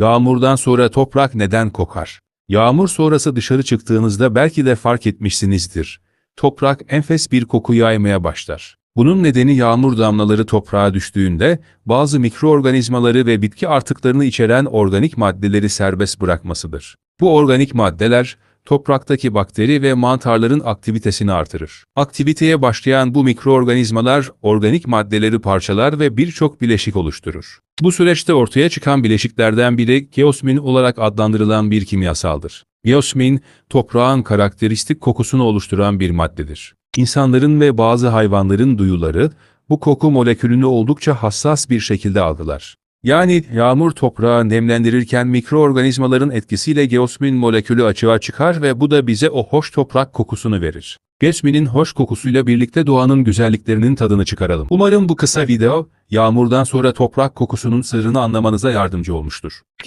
Yağmurdan sonra toprak neden kokar? Yağmur sonrası dışarı çıktığınızda belki de fark etmişsinizdir. Toprak enfes bir koku yaymaya başlar. Bunun nedeni yağmur damlaları toprağa düştüğünde bazı mikroorganizmaları ve bitki artıklarını içeren organik maddeleri serbest bırakmasıdır. Bu organik maddeler topraktaki bakteri ve mantarların aktivitesini artırır. Aktiviteye başlayan bu mikroorganizmalar organik maddeleri parçalar ve birçok bileşik oluşturur. Bu süreçte ortaya çıkan bileşiklerden biri geosmin olarak adlandırılan bir kimyasaldır. Geosmin, toprağın karakteristik kokusunu oluşturan bir maddedir. İnsanların ve bazı hayvanların duyuları bu koku molekülünü oldukça hassas bir şekilde algılar. Yani yağmur toprağı nemlendirirken mikroorganizmaların etkisiyle geosmin molekülü açığa çıkar ve bu da bize o hoş toprak kokusunu verir. Geosminin hoş kokusuyla birlikte doğanın güzelliklerinin tadını çıkaralım. Umarım bu kısa video, yağmurdan sonra toprak kokusunun sırrını anlamanıza yardımcı olmuştur.